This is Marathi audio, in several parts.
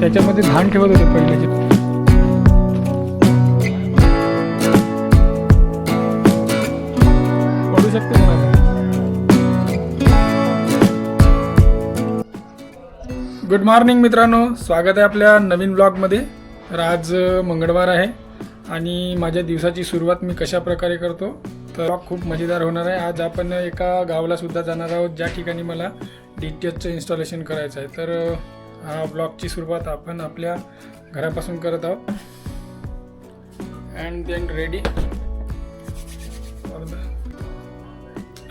त्याच्यामध्ये धान ठेवत होते पहिल्याचे गुड मॉर्निंग मित्रांनो. स्वागत आहे आपल्या नवीन ब्लॉगमध्ये तर आज मंगळवार आहे आणि माझ्या दिवसाची सुरुवात मी कशा प्रकारे करतो तर ब्लॉग खूप मजेदार होणार आहे. आज आपण एका गावाला सुद्धा जाणार आहोत. ज्या ठिकाणी मला डी टी एचचं इन्स्टॉलेशन करायचं आहे. तर हा ब्लॉगची सुरुवात आपण आपल्या घरापासून करत आहोत. अँड देन रेडी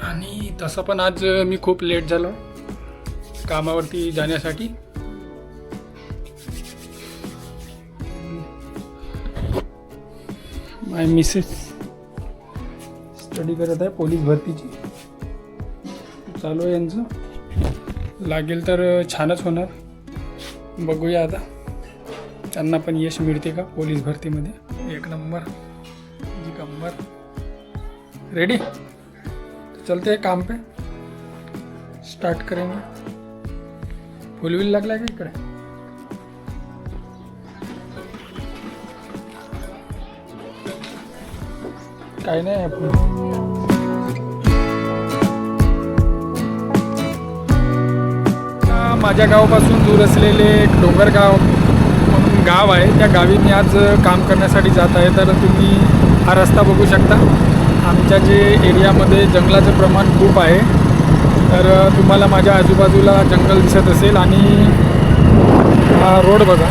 आणि तसं पण आज मी खूप लेट झालो. कामावरती जाण्यासाठी. माय मिसेस स्टडी करत आहे पोलीस भरतीची. चालू आहे यांचं. लागेल तर छानच होणार. बघूया आता. त्यांना पण यश मिळते का पोलीस भरतीमध्ये? एक नंबर. जी नंबर रेडी चलते हैं काम पे. स्टार्ट करेंगे. फुल व्हील लागलाय का इकडे? काही नाही माझ्या गावापासून दूर असलेले एक डोंगरगाव म्हणून गाव आहे. त्या गावी मी आज काम करण्यासाठी जात आहे. तर तुम्ही हा रस्ता बघू शकता. आमच्या जे एरियामध्ये जंगलाचं प्रमाण खूप आहे. तर तुम्हाला माझ्या आजूबाजूला जंगल दिसत असेल आणि हा रोड बघा.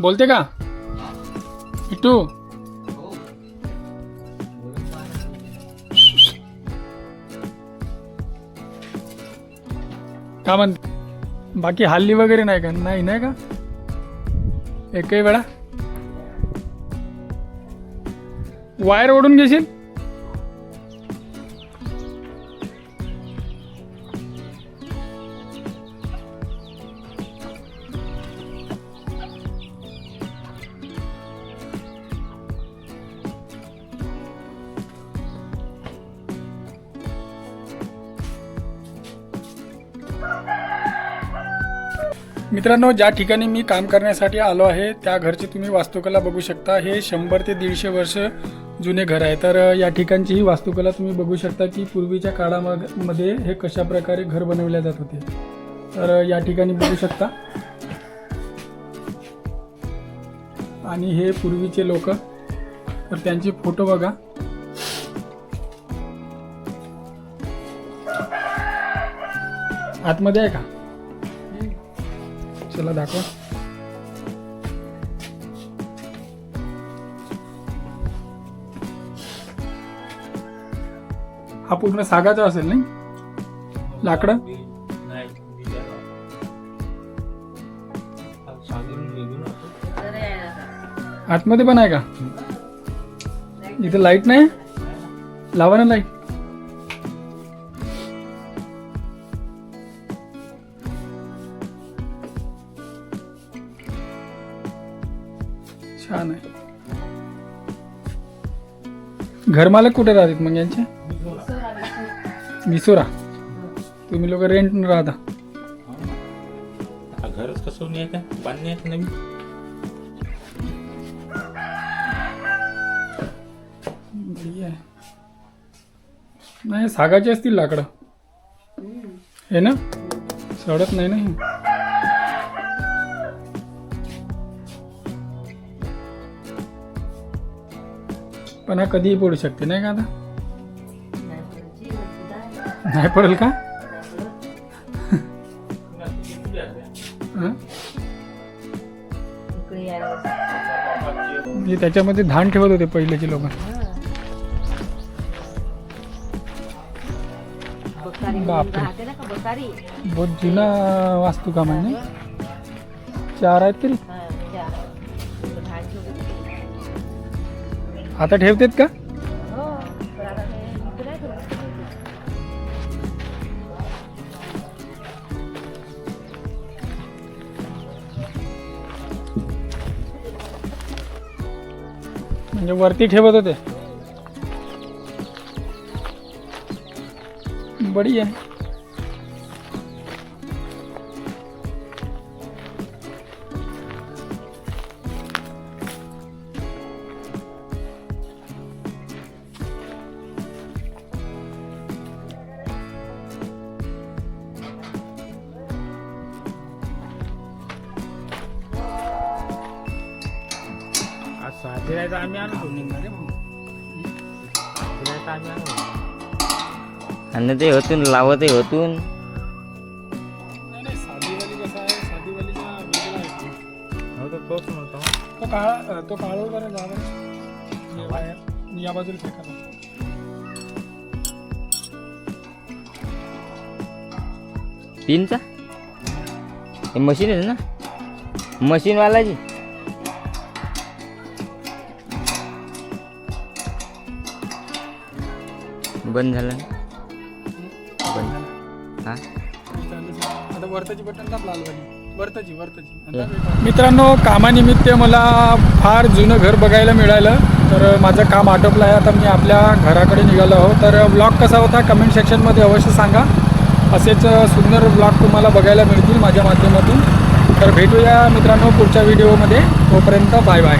बोलते का? इटू का म्हण बाकी हल्ली वगैरे नाही का? नाही नाही का? एकही वेळा? वायर ओढून घेशील? मित्रांनो ज्या ठिकाणी मी काम करण्यासाठी आलो आहे त्या घरची तुम्ही वास्तुकला बघू शकता. हे शंभर ते दीडशे वर्ष जुने घर आहे. तर या ठिकाणची ही वास्तुकला तुम्ही बघू शकता की पूर्वीच्या काळामध्ये हे कशा प्रकारे घर बनवले जात होते. तर या ठिकाणी बघू शकता. आणि हे पूर्वीचे लोक. तर त्यांचे फोटो बघा. आतमध्ये आहे का? त्याला दाखवा. हा पूर्ण सागाचा असेल नाही? लाकड? आतमध्ये पण आहे का? इथे लाइट नाही? लावा ना लाइट छान आहे. घरमालक कुठे राहतात मग यांचे? मिसोरा. तुम्ही लोक रेंट राहता. घरच कसं नाही का? बांधणे आहे नवीन. नाही सागाची असतील लाकडं. हे ना? सडत नाही ना पण हा कधीही पडू शकते नाही का आता? नाही पडेल का? हं? म्हणजे त्याच्यामध्ये धान ठेवत होते पहिलेचे लोक. बापरे. बहुत जुना वास्तुकाम आहे ना चार आहेत तरी. आता ठेवतेत का? म्हणजे वरती ठेवत होते. बढिया. आज साधीरायचं आम्ही आणतो साधीरायचं आम्ही आणतो आणि ते होतून लावत होतून. नाही नाही साधीवाली कसं आहे साधीवालीचा वेगळा आहे हो तर तोच म्हणतो तो. काळा तो काळा बरं जावा बाहेर. या बाजूला फेका पिनचा? हे मशीन आहे ना? मशीनवालाची बंद झालं? बंद. हा? आता वरताची बटन दाब लालवाली वरताची वरताची. मित्रांनो कामानिमित्त मला फार जुनं घर बघायला मिळालं. तर माझं काम आटोपलं आहे. आता मी आपल्या घराकडे निघालो आहो तर ब्लॉग कसा होता कमेंट सेक्शनमध्ये अवश्य सांगा. असेच सुंदर ब्लॉग तुम्हाला बघायला मिळतील माझ्या माध्यमातून. तर भेटूया मित्रांनो पुढच्या व्हिडिओमध्ये तोपर्यंत बाय बाय